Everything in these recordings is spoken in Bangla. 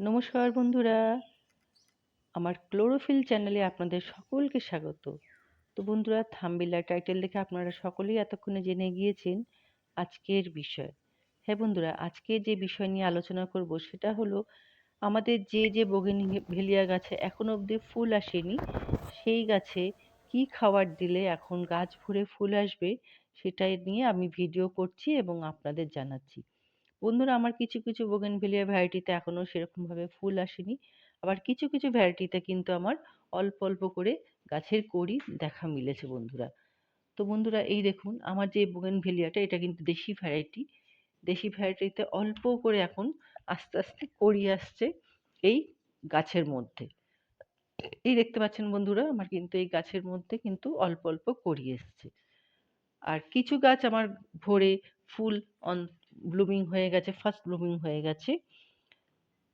নমস্কার বন্ধুরা। আমার ক্লোরোফিল চ্যানেলে আপনাদের সকলকে স্বাগত। তো বন্ধুরা, থাম্বিলা টাইটেল দেখে আপনারা সকলেই এতক্ষণে জেনে গিয়েছেন আজকের বিষয়। হ্যাঁ বন্ধুরা, আজকে যে বিষয় নিয়ে আলোচনা করব সেটা হলো, আমাদের যে যে বগেনভেলিয়া গাছে এখনও অবধি ফুল আসেনি, সেই গাছে কি খাবার দিলে এখন গাছ ভরে ফুল আসবে সেটাই নিয়ে আমি ভিডিও করছি এবং আপনাদের জানাচ্ছি। বন্ধুরা, আমার কিছু কিছু বোগেনভেলিয়া ভ্যারাইটিতে এখনও সেরকমভাবে ফুল আসেনি। আবার কিছু কিছু ভ্যারাইটিতে কিন্তু আমার অল্প অল্প করে গাছের কড়ি দেখা মিলেছে বন্ধুরা। তো বন্ধুরা, এই দেখুন, আমার যে বোগেনভেলিয়াটা এটা কিন্তু দেশি ভ্যারাইটি দেশি ভ্যারাইটিতে অল্প করে এখন আস্তে আস্তে কড়ি আসছে এই গাছের মধ্যে। এই দেখতে পাচ্ছেন বন্ধুরা, আমার কিন্তু এই গাছের মধ্যে কিন্তু অল্প অল্প কড়ি এসছে। আর কিছু গাছ আমার ভরে ফুল অন ব্লুমিং হয়ে গেছে ফার্স্ট ব্লুমিং হয়ে গেছে।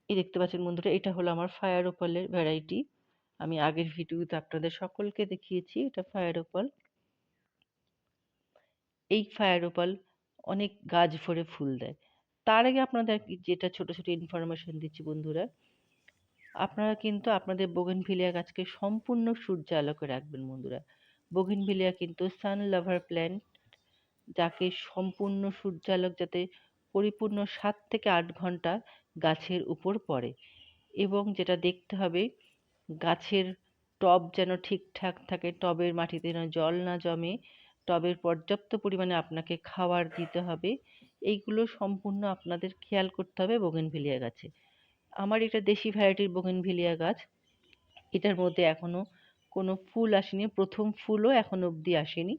এই দেখতে পাচ্ছেন বন্ধুরা, এটা হলো আমার ফায়ার ওপালের ভ্যারাইটি আমি আগের ভিডিওতে আপনাদের সকলকে দেখিয়েছি, এটা ফায়ার ওপাল এই ফায়ার ওপাল অনেক গাছ ভরে ফুল দেয়। তার আগে আপনাদের যেটা ছোট ছোট ইনফরমেশন দিচ্ছি বন্ধুরা, আপনারা কিন্তু আপনাদের বোগেনভিলিয়া গাছকে সম্পূর্ণ সূর্য আলোকে রাখবেন বন্ধুরা। বোগেনভিলিয়া কিন্তু সান লাভার প্ল্যান্ট যাকে সম্পূর্ণ সূর্যালোক যাতে পরিপূর্ণ সাত থেকে আট ঘণ্টা গাছের উপর পড়ে এবং যেটা দেখতে হবে, গাছের টব যেন ঠিকঠাক থাকে, টবের মাটিতে যেন জল না জমে, টবের পর্যাপ্ত পরিমাণে আপনাকে খাবার দিতে হবে, এইগুলো সম্পূর্ণ আপনাদের খেয়াল করতে হবে বোগেনভিলিয়া গাছে। আমার এটা দেশি ভ্যারাইটির বোগেনভিলিয়া গাছ, এটার মধ্যে এখনও কোনো ফুল আসেনি, প্রথম ফুলও এখন অবধি আসেনি।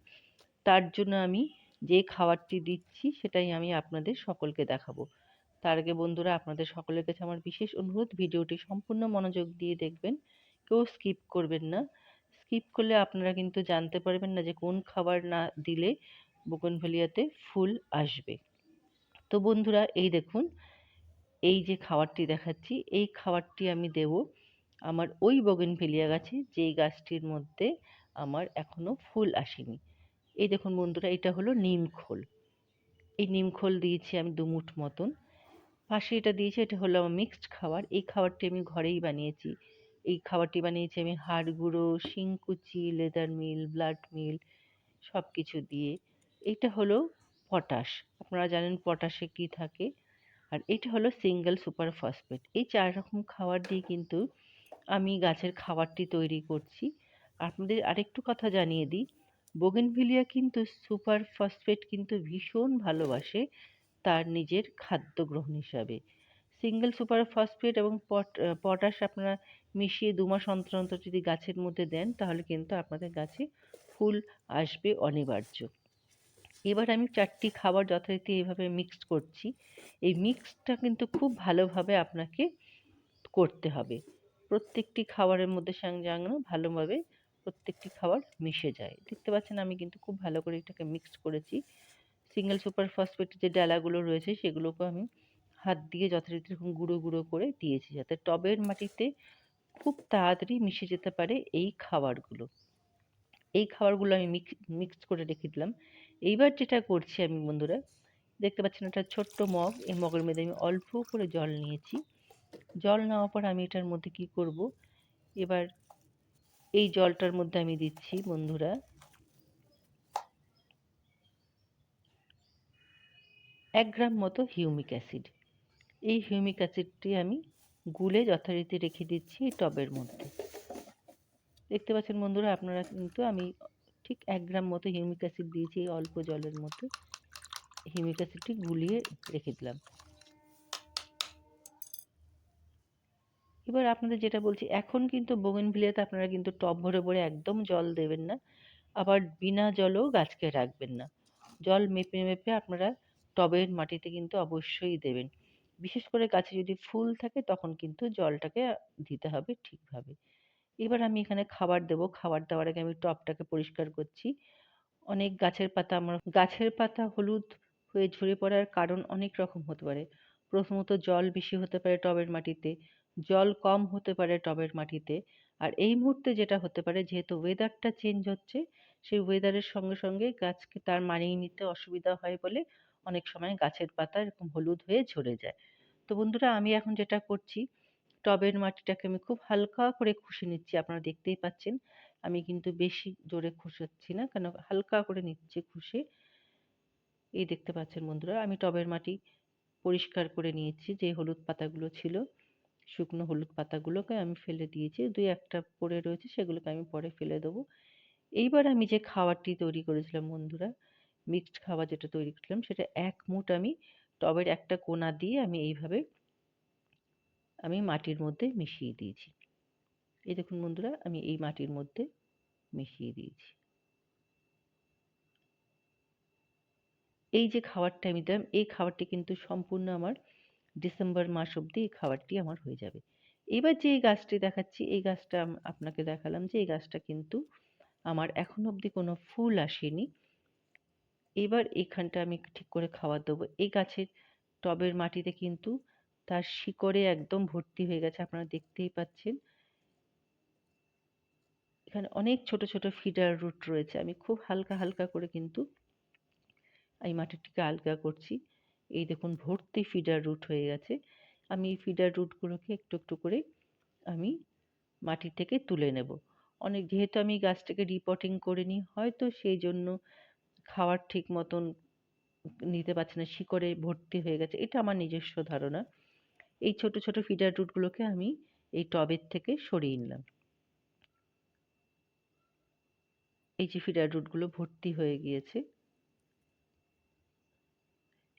তার জন্য আমি যে খাবারটি দিচ্ছি সেটাই আমি আপনাদের সকলকে দেখাবো। তার আগে বন্ধুরা, আপনাদের সকলের কাছে আমার বিশেষ অনুরোধ, ভিডিওটি সম্পূর্ণ মনোযোগ দিয়ে দেখবেন, কেউ স্কিপ করবেন না। স্কিপ করলে আপনারা কিন্তু জানতে পারবেন না যে কোন খাবার না দিলে বোগনভেলিয়াতে ফুল আসবে। তো বন্ধুরা, এই দেখুন, এই যে খাবারটি দেখাচ্ছি, এই খাবারটি আমি দেব আমার ওই বগেনভেলিয়া গাছে, যেই গাছটির মধ্যে আমার এখনও ফুল আসেনি। এই দেখুন বন্ধুরা, এটা হলো নিম খোল। এই নিম খোল দিয়েছি আমি দুমুঠ মতন। পাশে এটা দিয়েছি, এটা হলো আমার মিক্সড খাবার। এই খাবারটি আমি ঘরেই বানিয়েছি। এই খাবারটি বানিয়েছি আমি হাড় গুঁড়ো শিংকুচি লেদার মিল ব্লাড মিল সব কিছু দিয়ে। এইটা হলো পটাশ। আপনারা জানেন পটাশে কি থাকে। আর এটা হলো সিঙ্গেল সুপার ফসফেট এই চার রকম খাবার দিয়ে কিন্তু আমি গাছের খাবারটি তৈরি করছি। আপনাদের আরেকটু কথা জানিয়ে দিই। বোগেনভিলিয়া কিন্তু সুপার ফসফেট কিন্তু ভীষণ ভালোবাসে তার নিজের খাদ্য গ্রহণ হিসাবে। সিঙ্গেল সুপার ফসফেট এবং পট পটাশ আপনারা মিশিয়ে দু মাস অন্তর অন্তর যদি গাছের মধ্যে দেন, তাহলে কিন্তু আপনাদের গাছে ফুল আসবে অনিবার্য। এবার আমি চারটি খাবার যথারীতি এইভাবে মিক্সড করছি। এই মিক্সটা কিন্তু খুব ভালোভাবে আপনাকে করতে হবে। প্রত্যেকটি খাবারের মধ্যে যেন ভালোভাবে প্রত্যেকটি খাবার মিশে যায়। দেখতে পাচ্ছেন আমি কিন্তু খুব ভালো করে এটাকে মিক্স করেছি। সিঙ্গেল সুপার ফসফেটের যে ডালাগুলো রয়েছে সেগুলোকে আমি হাত দিয়ে যথারীতি এরকম গুঁড়ো গুঁড়ো করে দিয়েছি যাতে টবের মাটিতে খুব তাড়াতাড়ি মিশে যেতে পারে এই খাবারগুলো। এই খাবারগুলো আমি মিক্স মিক্স করে রেখে দিলাম। এইবার যেটা করছি আমি বন্ধুরা, দেখতে পাচ্ছেন একটা ছোট্ট মগ, এই মগের মধ্যে আমি অল্প করে জল নিয়েছি। জল নেওয়ার পর আমি এটার মধ্যে কি করব? এবার এই জলটার মধ্যে আমি দিচ্ছি, বন্ধুরা। এক গ্রাম মতো হিউমিক অ্যাসিড। এই হিউমিক অ্যাসিডটি আমি গুলে যথারীতি রেখে দিচ্ছি এই টবের মধ্যে। দেখতে পাচ্ছেন বন্ধুরা, আপনারা কিন্তু আমি ঠিক এক গ্রাম মতো হিউমিক অ্যাসিড দিয়েছি এই অল্প জলের মধ্যে। হিউমিক অ্যাসিডটি গুলিয়ে রেখে দিলাম। এবার আপনাদের যেটা বলছি, এখন কিন্তু বোগেনভিলিয়াতে আপনারা কিন্তু টব ভরে ভরে একদম জল দেবেন না, আবার বিনা জলেও গাছকে রাখবেন না। জল মেপে মেপে আপনারা টবের মাটিতে কিন্তু অবশ্যই দেবেন। বিশেষ করে গাছে যদি ফুল থাকে তখন কিন্তু জলটাকে দিতে হবে ঠিকভাবে। এবার আমি এখানে খাবার দেবো। খাবার দেওয়ার আগে আমি টবটাকে পরিষ্কার করছি। অনেক গাছের পাতা আমার, গাছের পাতা হলুদ হয়ে ঝরে পড়ার কারণ অনেক রকম হতে পারে। প্রথমত জল বেশি হতে পারে টবের মাটিতে। জল কম হতে পারে টবের মাটিতে। আর এই মুহূর্তে যেটা হতে পারে, যেহেতু ওয়েদারটা চেঞ্জ হচ্ছে, সেই ওয়েদারের সঙ্গে সঙ্গে গাছকে তার মানিয়ে নিতে অসুবিধা হয় বলে অনেক সময় গাছের পাতা এরকম হলুদ হয়ে ঝরে যায়। তো বন্ধুরা, আমি এখন যেটা করছি, টবের মাটিটাকে আমি খুব হালকা করে খুশে নিচ্ছি, আপনারা দেখতেই পাচ্ছেন। আমি কিন্তু বেশি জোরে খুশাচ্ছি না, কেন হালকা করে নিচ্ছি খুশে। এই দেখতে পাচ্ছেন বন্ধুরা, আমি টবের মাটি পরিষ্কার করে নিয়েছি, যে হলুদ পাতাগুলো ছিল। শুকনো হলুদ পাতাগুলোকে আমি ফেলে দিয়েছি। দুই একটা পড়ে রয়েছে, সেগুলোকে আমি পরে ফেলে দেবো। এইবার আমি যে খাবারটি তৈরি করেছিলাম বন্ধুরা, মিক্সড খাবার যেটা তৈরি করলাম সেটা এক মুঠ আমি টবের একটা কোনা দিয়ে আমি এইভাবে আমি মাটির মধ্যে মিশিয়ে দিয়েছি। এই দেখুন বন্ধুরা, আমি এই মাটির মধ্যে মিশিয়ে দিয়েছি। এই যে খাবারটা আমি দিলাম, এই খাবারটি কিন্তু সম্পূর্ণ আমার ডিসেম্বর মাস অবধি এই খাবারটি আমার হয়ে যাবে। এবার যে এই গাছটি দেখাচ্ছি, এই গাছটা আপনাকে দেখালাম যে এই গাছটা কিন্তু আমার এখন অবধি কোনো ফুল আসেনি। এবার এখানটা আমি ঠিক করে খাবার দেবো। এই গাছের টবের মাটিতে কিন্তু তার শিকড়ে একদম ভর্তি হয়ে গেছে, আপনারা দেখতেই পাচ্ছেন। এখানে অনেক ছোট ছোট ফিডার রুট রয়েছে। আমি খুব হালকা হালকা করে কিন্তু এই মাটিটিকে আলগা করছি। এই দেখুন ভর্তি ফিডার রুট হয়ে গেছে। আমি এই ফিডার রুটগুলোকে একটু একটু করে আমি মাটি থেকে তুলে নেব। অনেক যেহেতু আমি গাছটাকে রিপোর্টিং করে নিই, হয়তো সেই জন্য খাওয়ার ঠিক মতন নিতে পারছে না, শিকড়ে ভর্তি হয়ে গেছে, এটা আমার নিজস্ব ধারণা। এই ছোট ছোট ফিডার রুটগুলোকে আমি এই টবের থেকে সরিয়ে নিলাম। এই যে ফিডার রুটগুলো ভর্তি হয়ে গিয়েছে।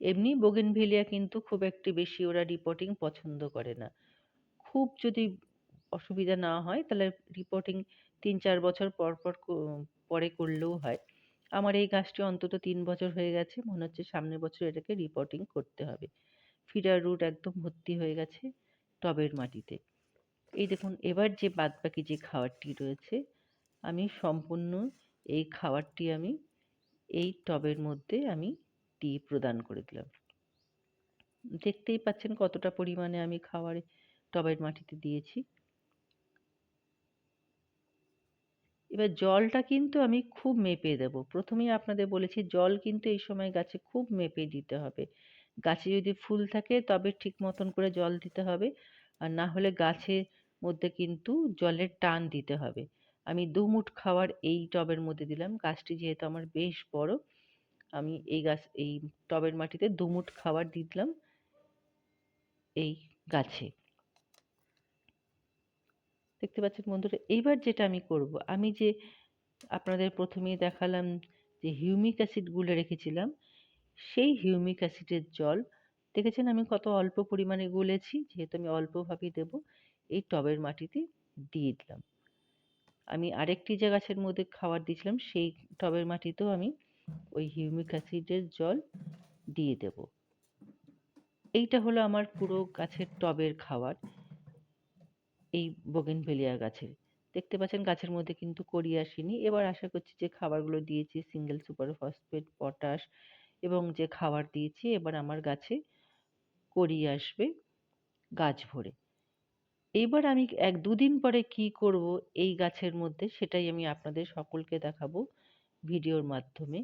এমনি বোগেনভেলিয়া কিন্তু খুব একটি বেশি ওরা রিপোর্টিং পছন্দ করে না। খুব যদি অসুবিধা না হয়, তাহলে রিপোর্টিং তিন চার বছর পর পর পরে করলেও হয়। আমার এই গাছটি অন্তত তিন বছর হয়ে গেছে, মনে হচ্ছে সামনের বছর এটাকে রিপোর্টিং করতে হবে। ফিডার রুট একদম ভর্তি হয়ে গেছে টবের মাটিতে। এই দেখুন, এবার যে বাদবাকি যে খাবারটি রয়েছে, আমি সম্পূর্ণ এই খাবারটি আমি এই টবের মধ্যে আমি দিয়ে প্রদান করে দিলাম। দেখতেই পাচ্ছেন কতটা পরিমাণে আমি খাবার টবের মাটিতে দিয়েছি। এবার জলটা কিন্তু আমি খুব মেপে দেব। প্রথমেই আপনাদের বলেছি জল কিন্তু এই সময় গাছে খুব মেপে দিতে হবে। গাছে যদি ফুল থাকে তবে ঠিক মতন করে জল দিতে হবে। আর না হলে গাছের মধ্যে কিন্তু জলের টান দিতে হবে। আমি দু মুঠ খাবার এই টবের মধ্যে দিলাম। গাছটি যেহেতু আমার বেশ বড় আমি এই গাছ, এই টবের মাটিতে দু মুঠ খাবার দিলাম এই গাছে। দেখতে পাচ্ছেন বন্ধুরা, এইবার যেটা আমি করব, আমি যে আপনাদের প্রথমেই দেখালাম যে হিউমিক অ্যাসিড গুলে রেখেছিলাম, সেই হিউমিক অ্যাসিডের জল, দেখেছেন আমি কত অল্প পরিমাণে গুলেছি, যেহেতু আমি অল্পভাবেই দেব, এই টবের মাটিতে দিয়ে দিলাম। আমি আরেকটি যে গাছের মধ্যে খাবার দিয়েছিলাম, সেই টবের মাটিতেও আমি ওই হিউমিক অ্যাসিডের জল দিয়ে দেব। এইটা হলো আমার পুরো গাছের টবের খাবার, এই বোগেনভেলিয়া গাছের। দেখতে পাচ্ছেন গাছের মধ্যে কিন্তু কড়ি আসেনি। এবার আশা করছি যে খাবারগুলো দিয়েছি সিঙ্গেল সুপার ফসফেট পটাশ এবং যে খাবার দিয়েছি, এবার আমার গাছে কড়ি আসবে গাছ ভরে। এইবার আমি এক দুদিন পরে কি করব এই গাছের মধ্যে, সেটাই আমি আপনাদের সকলকে দেখাবো ভিডিওর মাধ্যমে।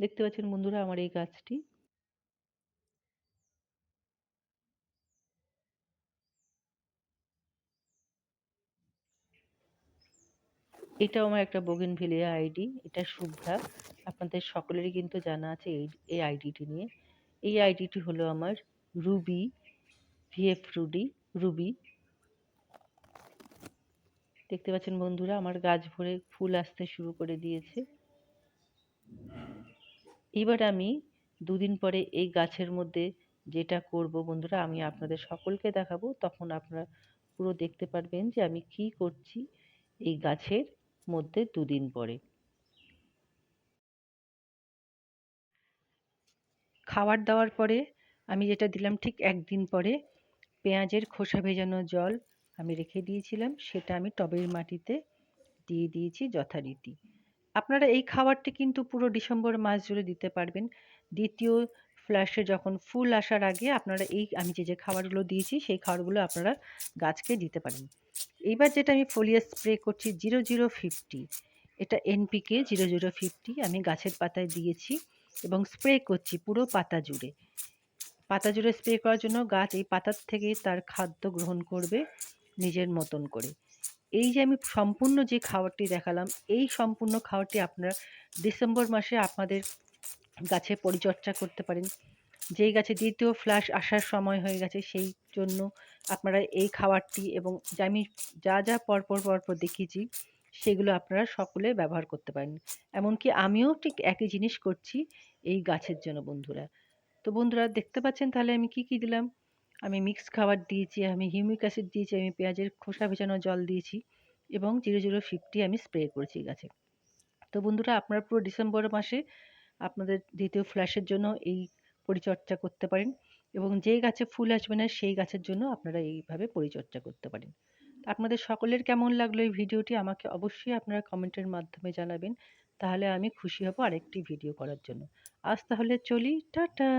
দেখতে পাচ্ছেন বন্ধুরা আমার এই গাছটি। এটাও আমার একটা বোগেনভিলিয়া আইডি এটা শুভ্রা। আপনাদের সকলেরই কিন্তু জানা আছে এই এই আইডিটি নিয়ে। এই আইডিটি হলো আমার রুবি ভিএফ রুডি রুবি দেখতে পাচ্ছেন বন্ধুরা, আমার গাছ ভরে ফুল আসতে শুরু করে দিয়েছে। এবার আমি দুদিন পরে এই গাছের মধ্যে যেটা করব বন্ধুরা, আমি আপনাদের সকলকে দেখাবো। তখন আপনারা পুরো দেখতে পারবেন যে আমি কি করছি এই গাছের মধ্যে দুদিন পরে। খাবার দেওয়ার পরে আমি যেটা দিলাম ঠিক একদিন পরে, পেঁয়াজের খোসা ভেজানো জল আমি রেখে দিয়েছিলাম। সেটা আমি টবের মাটিতে দিয়ে দিয়েছি যথারীতি। আপনারা এই খাবারটি কিন্তু পুরো ডিসেম্বর মাস জুড়ে দিতে পারবেন। দ্বিতীয় ফ্ল্যাশে যখন ফুল আসার আগে আপনারা এই, আমি যে যে খাবারগুলো দিয়েছি, সেই খাবারগুলো আপনারা গাছকে দিতে পারেন। এইবার যেটা আমি ফোলিয়াস স্প্রে করছি জিরো জিরো ফিফটি এটা এনপিকে জিরো জিরো ফিফটি আমি গাছের পাতায় দিয়েছি এবং স্প্রে করছি পুরো পাতা জুড়ে। পাতা জুড়ে স্প্রে করার জন্য গাছ এই পাতার থেকেই তার খাদ্য গ্রহণ করবে নিজের মতন করে। এই যে আমি সম্পূর্ণ যে খাবারটি দেখালাম, এই সম্পূর্ণ খাবারটি আপনারা ডিসেম্বর মাসে আপনাদের গাছে পরিচর্যা করতে পারেন। যেই গাছে দ্বিতীয় ফ্লাশ আসার সময় হয়ে গেছে, সেই জন্য আপনারা এই খাবারটি এবং যা আমি যা যা পরপর পরপর দেখিয়েছি, সেগুলো আপনারা সকলে ব্যবহার করতে পারেন। এমনকি আমিও ঠিক একই জিনিস করছি এই গাছের জন্য বন্ধুরা। তো বন্ধুরা, দেখতে পাচ্ছেন তাহলে আমি কি কি দিলাম? আমি মিক্স খাবার দিয়েছি, আমি হিউমিক অ্যাসিড দিয়েছি, আমি পেঁয়াজের খোসা ভেজানো জল দিয়েছি এবং জিরো জিরো ফিফটি আমি স্প্রে করেছি গাছে। তো বন্ধুরা, আপনারা পুরো ডিসেম্বর মাসে আপনাদের দ্বিতীয় ফ্ল্যাশের জন্য এই পরিচর্যা করতে পারেন এবং যে গাছে ফুল আসবে না, সেই গাছের জন্য আপনারা এইভাবে পরিচর্যা করতে পারেন। আপনাদের সকলের কেমন লাগল এই ভিডিওটি আমাকে অবশ্যই আপনারা কমেন্টের মাধ্যমে জানাবেন, তাহলে আমি খুশি হব আরেকটি ভিডিও করার জন্য। আজ তাহলে চলি, টাটা!